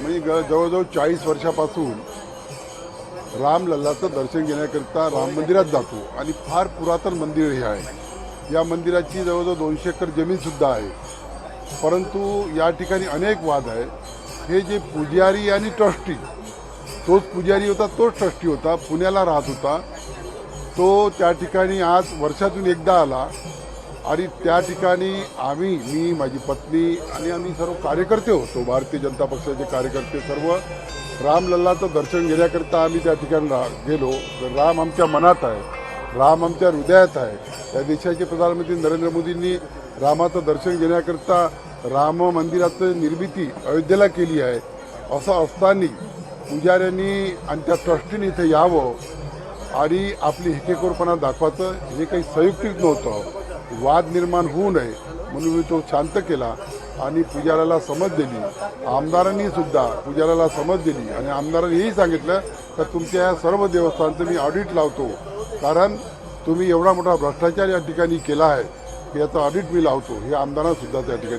मी ग- जवळजवळ चाळीस वर्षापासून रामलल्लाचं दर्शन घेण्याकरिता राम मंदिरात जातो. आणि फार पुरातन मंदिर हे आहे. या मंदिराची जवळजवळ दोनशे एकर जमीनसुद्धा आहे. परंतु या ठिकाणी अनेक वाद आहे हे जे पुजारी आणि ट्रस्टी तोच पुजारी होता तोच ट्रस्टी होता पुण्याला राहत होता. तो त्या ठिकाणी आज वर्षातून एकदा आला. आणि त्या ठिकाणी आम्ही मी माझी पत्नी आणि आम्ही सर्व कार्यकर्ते होतो. भारतीय जनता पक्षाचे कार्यकर्ते सर्व. रामलल्लाचं दर्शन घेण्याकरिता आम्ही त्या ठिकाणी रा गेलो. तर राम आमच्या मनात आहे. राम आमच्या हृदयात आहे. त्या देशाचे प्रधानमंत्री नरेंद्र मोदींनी रामाचं दर्शन घेण्याकरिता राम मंदिराचं निर्मिती अयोध्येला केली आहे. असं असताना पुजाऱ्यांनी आणि त्या ट्रस्टीने इथे यावं आणि आपली हिकेकोरपणा दाखवायचं हे काही संयुक्तिक नव्हतं. वाद निर्माण होऊ नये म्हणून मी तो शांत केला आणि पुजाऱ्याला समज दिली. आमदारांनी सुद्धा पुजाऱ्याला समज दिली आणि आमदारांनी हेही सांगितलं तर तुमच्या या सर्व देवस्थानचं मी ऑडिट लावतो. कारण तुम्ही एवढा मोठा भ्रष्टाचार या ठिकाणी केला आहे. की याचं ऑडिट मी लावतो. हे आमदारांसुद्धा त्या ठिकाणी